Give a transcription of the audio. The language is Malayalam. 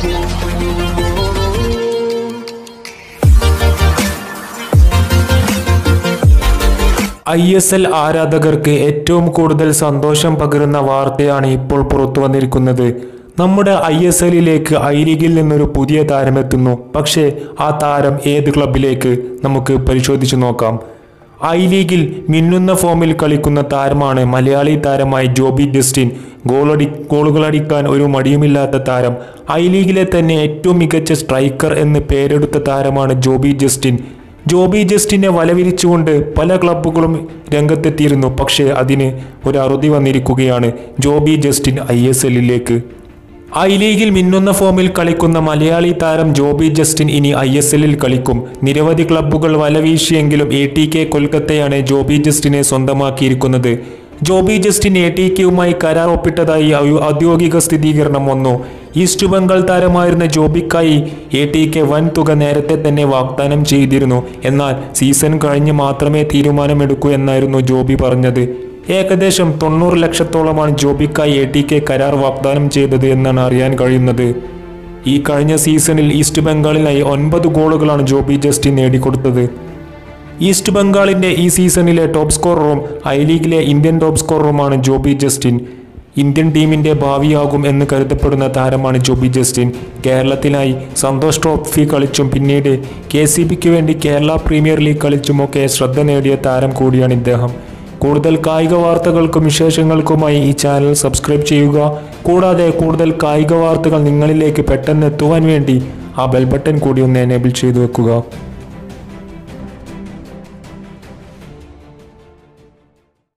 ഐ എസ് എൽ ആരാധകർക്ക് ഏറ്റവും കൂടുതൽ സന്തോഷം പകരുന്ന വാർത്തയാണ് ഇപ്പോൾ പുറത്തു വന്നിരിക്കുന്നത്. നമ്മുടെ ഐ എസ് എല്ലിലേക്ക് ഐ ലീഗിൽ നിന്നൊരു പുതിയ താരമെത്തുന്നു പക്ഷേ ആ താരം ഏത് ക്ലബിലേക്ക്? നമുക്ക് പരിശോധിച്ചു നോക്കാം. ഐ ലീഗിൽ മിന്നുന്ന ഫോമിൽ കളിക്കുന്ന താരമാണ് മലയാളി താരമായ ജോബി ജസ്റ്റിൻ. ഗോളടി ഗോളുകളടിക്കാൻ ഒരു മടിയുമില്ലാത്ത താരം. ഐ ലീഗിലെ തന്നെ ഏറ്റവും മികച്ച സ്ട്രൈക്കർ എന്ന് പേരെടുത്ത താരമാണ് ജോബി ജസ്റ്റിൻ. ജോബി ജസ്റ്റിനെ വലവിരിച്ചുകൊണ്ട് പല ക്ലബ്ബുകളും രംഗത്തെത്തിയിരുന്നു. പക്ഷേ അതിന് ഒരു അറുതി വന്നിരിക്കുകയാണ് ജോബി ജസ്റ്റിൻ ഐ എസ് എല്ലിലേക്ക്. ഐ ലീഗിൽ മിന്നുന്ന ഫോമിൽ കളിക്കുന്ന മലയാളി താരം ജോബി ജസ്റ്റിൻ ഇനി ഐ എസ് എല്ലിൽ കളിക്കും. നിരവധി ക്ലബ്ബുകൾ വലവീശിയെങ്കിലും എ ടി കെ കൊൽക്കത്തയാണ് ജോബി ജസ്റ്റിനെ സ്വന്തമാക്കിയിരിക്കുന്നത്. ജോബി ജസ്റ്റിൻ എ ടി കെയുമായി കരാർ ഒപ്പിട്ടതായി ഔദ്യോഗിക സ്ഥിരീകരണം വന്നു. ഈസ്റ്റ് ബംഗാൾ താരമായിരുന്ന ജോബിക്കായി എ ടി കെ വൻ തുക നേരത്തെ തന്നെ വാഗ്ദാനം ചെയ്തിരുന്നു. എന്നാൽ സീസൺ കഴിഞ്ഞ് മാത്രമേ തീരുമാനമെടുക്കൂ എന്നായിരുന്നു ജോബി പറഞ്ഞത്. ഏകദേശം തൊണ്ണൂറ് ലക്ഷത്തോളമാണ് ജോബിക്കായി എ ടി കെ കരാർ വാഗ്ദാനം ചെയ്തത് എന്നാണ് അറിയാൻ കഴിയുന്നത്. ഈ കഴിഞ്ഞ സീസണിൽ ഈസ്റ്റ് ബംഗാളിനായി ഒൻപത് ഗോളുകളാണ് ജോബി ജസ്റ്റിൻ നേടിക്കൊടുത്തത്. ഈസ്റ്റ് ബംഗാളിന്റെ ഈ സീസണിലെ ടോപ്പ് സ്കോററും ഐ ലീഗിലെ ഇന്ത്യൻ ടോപ്പ് സ്കോററുമാണ് ജോബി ജസ്റ്റിൻ. ഇന്ത്യൻ ടീമിന്റെ ഭാവിയാകും എന്ന് കരുതപ്പെടുന്ന താരമാണ് ജോബി ജസ്റ്റിൻ. കേരളത്തിനായി സന്തോഷ് ട്രോഫി കളിച്ചും പിന്നീട് കെ സി ബിക്ക് വേണ്ടി കേരള പ്രീമിയർ ലീഗ് കളിച്ചുമൊക്കെ ശ്രദ്ധ നേടിയ താരം കൂടിയാണ് ഇദ്ദേഹം. കൂടുതൽ കായിക വാർത്തകൾക്കും വിശേഷങ്ങൾക്കുമായി ഈ ചാനൽ സബ്സ്ക്രൈബ് ചെയ്യുക. കൂടാതെ കൂടുതൽ കായിക വാർത്തകൾ നിങ്ങളിലേക്ക് പെട്ടെന്ന് എത്തുവാൻ വേണ്ടി ആ ബെൽ ബട്ടൺ കൂടി ഒന്ന് എനേബിൾ ചെയ്തു വെക്കുക.